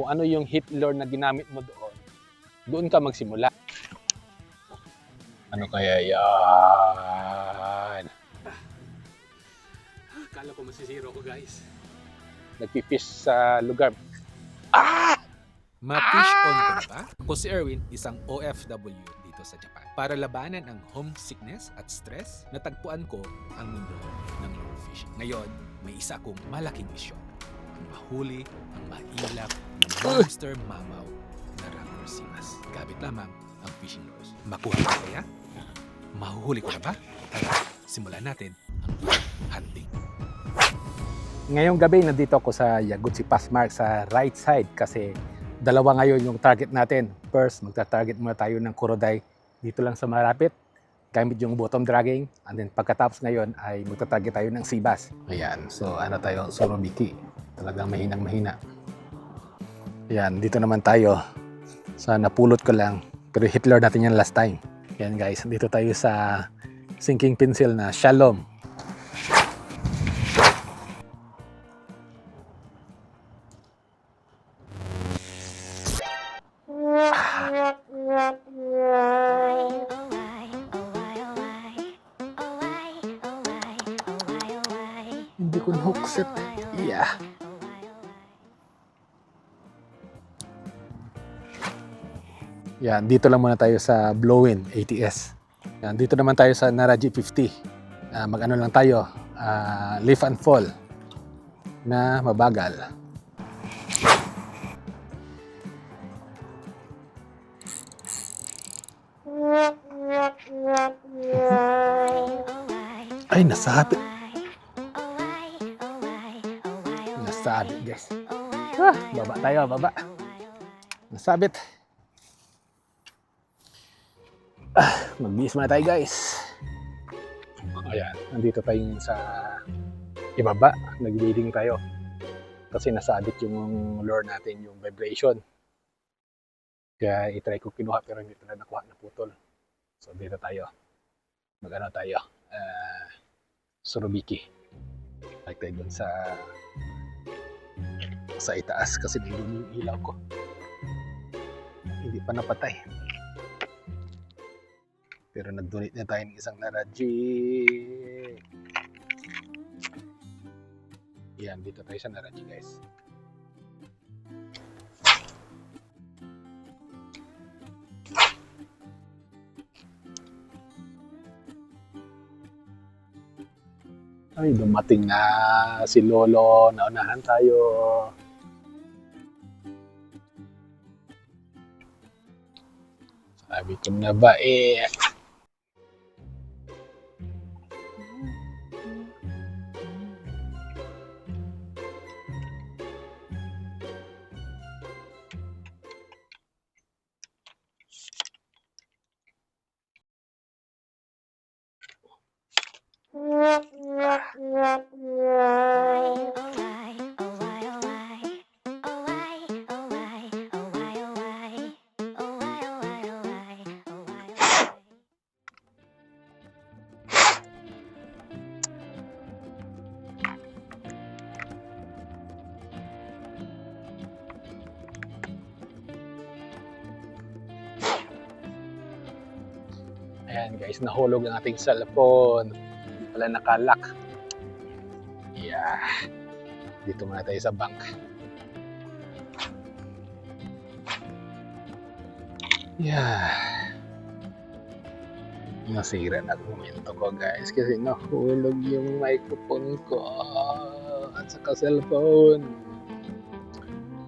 kung ano yung hit lure na ginamit mo doon, doon ka magsimula. Ano kaya yan? Kala ko masisiro ko guys. Nagpipish sa lugar. Ma-fish on ko na ba? Ako si Erwin, isang OFW dito sa Japan. Para labanan ang homesickness at stress, natagpuan ko ang mundo ng lure fishing. Ngayon, may isa akong malaking misyon. Ang mahuli, ang mailap, ng monster mamaw na Raptor Simas. Gamit lamang ang fishing lures. Makuha ko kaya? Mahuhuli ko na ba? Tara, simulan natin ang hunting. Ngayong gabi, nandito ako sa Yagutsi Passmark sa right side kasi dalawa ngayon yung target natin. First, magta-target muna tayo ng Kuroday dito lang sa malapit gamit yung bottom dragging and then pagkatapos ngayon ay magta-target tayo ng Sibas. Ayan, so ano tayo, Surobiki. Talagang mahinang mahina. Ayan, dito naman tayo sa napulot ko lang pero Hitler natin yan last time. Ayan guys, dito tayo sa sinking pencil na Shalom. Hindi ko na-hookset. Yeah. Yan, dito lang muna tayo sa Blowin ATS. Yan, dito naman tayo sa Nara G50. Ah, mag-ano lang tayo, ah, lift and fall na mabagal. Ay, nasabit. Nasabit, guys. Ah, baba tayo, baba. Nasabit. Ah, magbihis muna tayo, guys. Ayan, nandito tayo sa ibaba. Nag-leading tayo. Kasi nasabit yung lure natin, yung vibration. Kaya itry ko kinuha pero hindi pala nakuha na putol. So dito tayo. Mag-ano tayo. Ah, Surubiki. Like tayo dun sa sa itaas kasi nandun yung ilaw ko. Hindi pa napatay. Pero nag-donate na tayo ng isang Naraji. Yan, dito tayo sa Naraji guys. Ay, dumating na si Lolo. Naunahan tayo. Sabi ko na ba eh. Ayan guys, nahulog ang ating cellphone. Pala nakalak. Yeah. Dito muna tayo sa bank. Yeah. Nasira na momento ko guys kasi nahulog yung microphone ko at saka cellphone.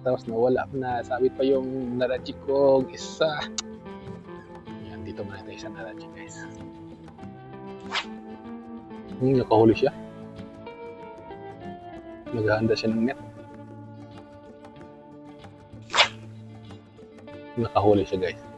Tapos nawala na. Sabit pa yung naraji ko isa. Yan, dito muna tayo sa Naraji guys. Hmm, nakahuli siya. Naghahanda siya ng net. Nakahuli siya guys.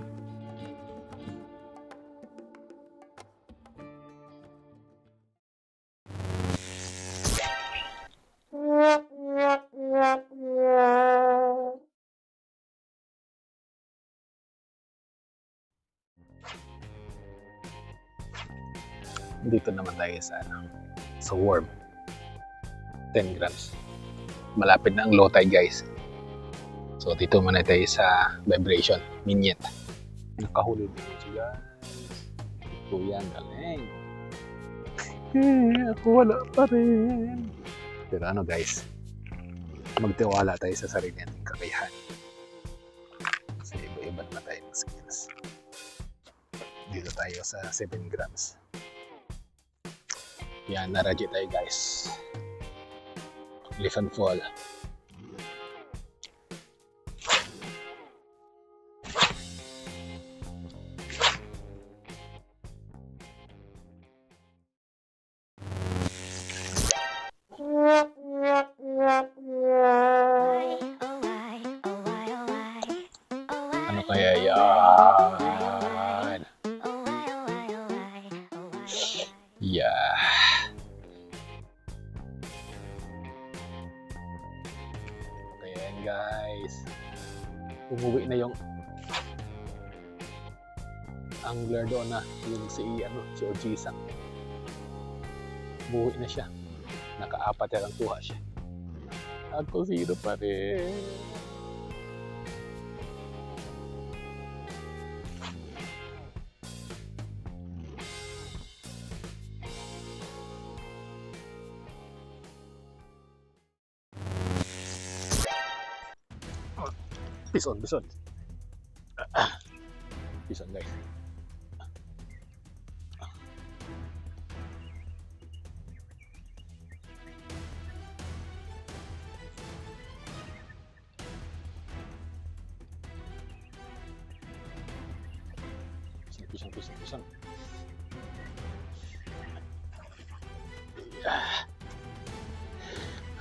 Dito naman tayo sa ano, sa worm. 10 grams. Malapit na ang low tide guys. So dito muna tayo sa vibration, minyet. Nakahuli din siya. Ito yan, galing. Eh, ako wala pa rin. Pero ano guys, magtiwala tayo sa sarili nating kakayahan. Kasi iba-iba naman tayo ng skills. Dito tayo sa 7 grams. Yan, naradyo tayo guys. Lift and fall. Ano kaya yan? Umuwi na yung angler doon na yung si ano si Ojisang. Umuwi na siya. Nakaapat yan ang kuha siya. Ako zero pa rin. Bison, bison. Bison guys. Bison, bison, bison, bison. Yeah.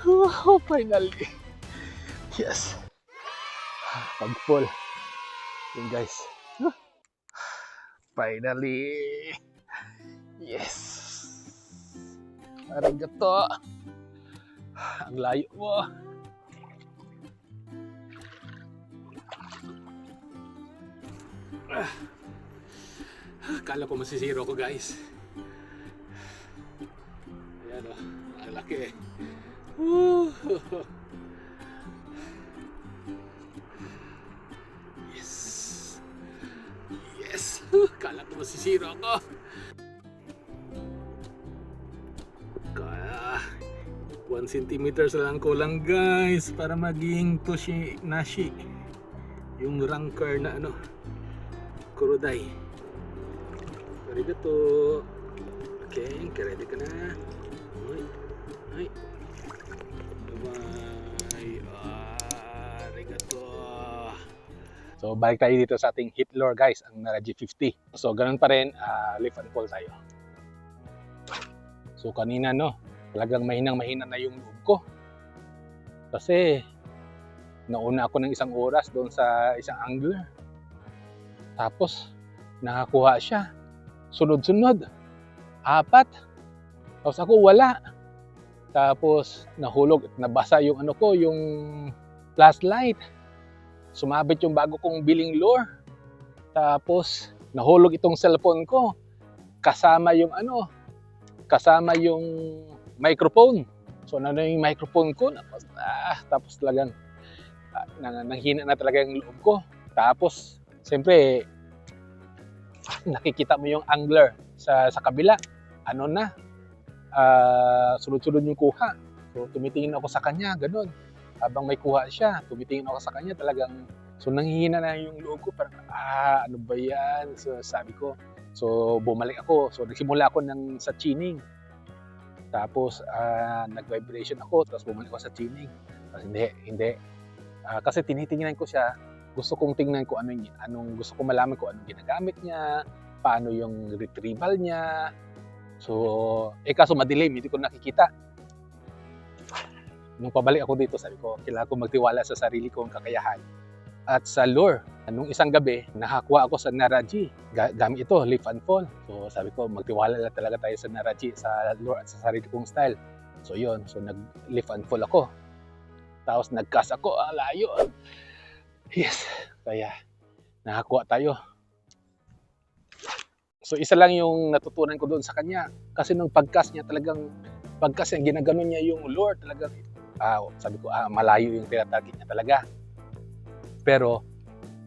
Oh, finally. Yes pag full. Yun guys. Finally. Yes. Arigato. Ang layo mo. Ah. Kala ko masisiro ko guys. Ayan o. Ang laki eh. Woo! masisira ako. Kaya 1 centimeters lang kulang guys para maging toshi nashi. Yung ranker na ano. Kuroday. Arigato. Okay, ready ka na. Ay. Ay. So balik tayo dito sa ating hit lure guys, ang Nara G50. So ganun pa rin, ah, lift and pull tayo. So kanina no, talagang mahinang mahina na yung loob ko. Kasi nauna ako ng isang oras doon sa isang angler. Tapos nakakuha siya. Sunod-sunod. Apat. Tapos ako wala. Tapos nahulog at nabasa yung ano ko, yung flashlight sumabit yung bago kong billing lure. Tapos, nahulog itong cellphone ko. Kasama yung ano, kasama yung microphone. So, ano yung microphone ko? Tapos, ah, tapos talagang, ah, nang, nanghina na talaga yung loob ko. Tapos, siyempre, nakikita mo yung angler sa, sa kabila. Ano na, ah, sunod-sunod yung kuha. So, tumitingin ako sa kanya, ganun habang may kuha siya, tumitingin ako sa kanya talagang so nanghihina na yung loob ko parang ah ano ba yan? So sabi ko so bumalik ako. So nagsimula ako ng sa tuning. Tapos ah, nag-vibration ako tapos bumalik ako sa tuning. Tapos hindi hindi. Ah, kasi tinitingnan ko siya gusto kong tingnan ko ano y- anong gusto ko malaman ko anong ginagamit niya paano yung retrieval niya. So eh kaso madilim hindi ko nakikita nung pabalik ako dito, sabi ko, kailangan ko magtiwala sa sarili kong kakayahan. At sa lure, nung isang gabi, nakakuha ako sa Naraji. Ga- gamit ito, lift and fall. So sabi ko, magtiwala lang talaga tayo sa Naraji, sa lure at sa sarili kong style. So yun, so nag-lift and fall ako. Tapos nag-cast ako, ang layo. Yes, kaya nakakuha tayo. So isa lang yung natutunan ko doon sa kanya. Kasi nung pag-cast niya talagang, pag-cast niya, ginaganon niya yung lure talagang ah, sabi ko, ah, malayo yung tinatarget niya talaga. Pero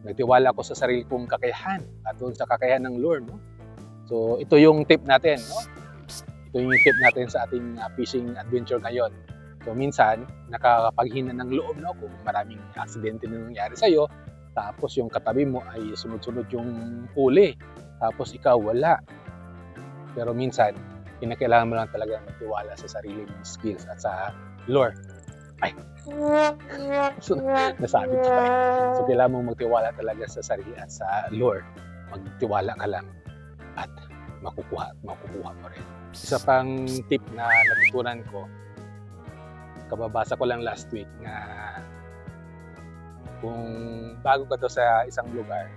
nagtiwala ko sa sarili kong kakayahan at doon sa kakayahan ng Lord. No? So ito yung tip natin. No? Ito yung tip natin sa ating uh, fishing adventure ngayon. So minsan, nakakapaghina ng loob no? kung maraming aksidente na nangyari sa'yo. Tapos yung katabi mo ay sunod-sunod yung huli. Tapos ikaw wala. Pero minsan, kinakailangan mo lang talaga magtiwala sa sarili mong skills at sa Lord. Ay! So, nasabit siya tayo. So, kailangan mong magtiwala talaga sa sarili at sa Lord. Magtiwala ka lang at makukuha makukuha mo rin. Isa pang tip na natutunan ko, kababasa ko lang last week na kung bago ka to sa isang lugar,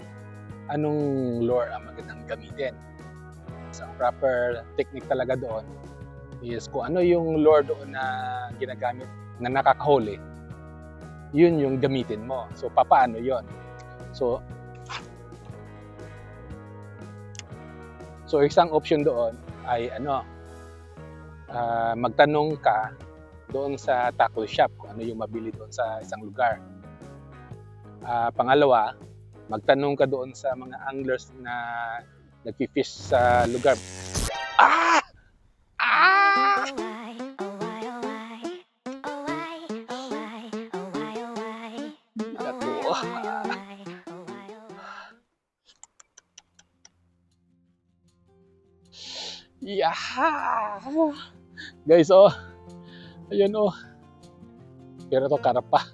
anong lure ang magandang gamitin? Isang proper technique talaga doon is kung ano yung lure doon na ginagamit na nakakahuli, yun yung gamitin mo. So, papaano yon So, so isang option doon ay ano, ah, magtanong ka doon sa tackle shop kung ano yung mabili doon sa isang lugar. Ah, pangalawa, magtanong ka doon sa mga anglers na nagfi-fish sa lugar. Ah! Yeah! Guys, oh. Ayun, oh. Pero to karapa.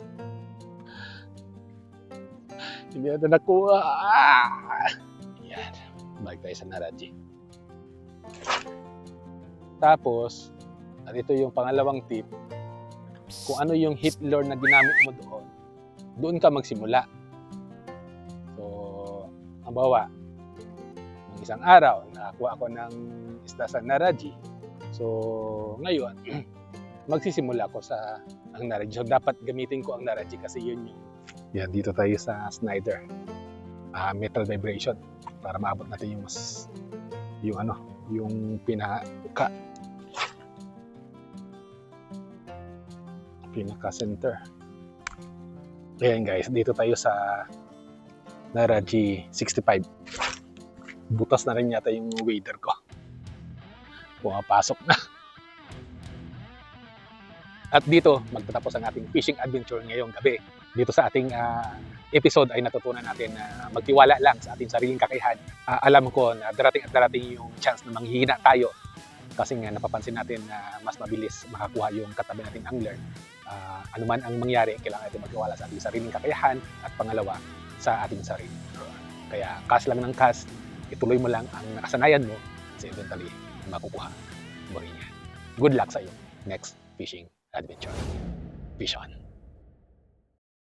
Hindi natin nakuha. Ah! Yan. Balik tayo sa Naraji. Tapos, at ito yung pangalawang tip, kung ano yung hit lure na ginamit mo doon, doon ka magsimula. So, ang bawa, isang araw, nakakuha ako ng isda sa Naraji. So, ngayon, magsisimula ako sa ang Naraji. So, dapat gamitin ko ang Naraji kasi yun yung yan, dito tayo sa Snyder. Ah, metal vibration para maabot natin yung mas yung ano, yung pinaka pinaka center. Ayan guys, dito tayo sa Nara G65. Butas na rin yata yung wader ko. Pumapasok na. At dito, magtatapos ang ating fishing adventure ngayong gabi. Dito sa ating ah, episode ay natutunan natin na magtiwala lang sa ating sariling kakayahan. Ah, alam ko na darating at darating yung chance na manghihina tayo kasi nga napapansin natin na mas mabilis makakuha yung katabi nating angler. Ah, ano ang mangyari, kailangan natin magtiwala sa ating sariling kakayahan at pangalawa, sa ating sarili. Kaya cast lang ng cast, ituloy mo lang ang nakasanayan mo kasi eventually makukuha mo rin yan. Good luck sa iyo next fishing adventure. Fish on!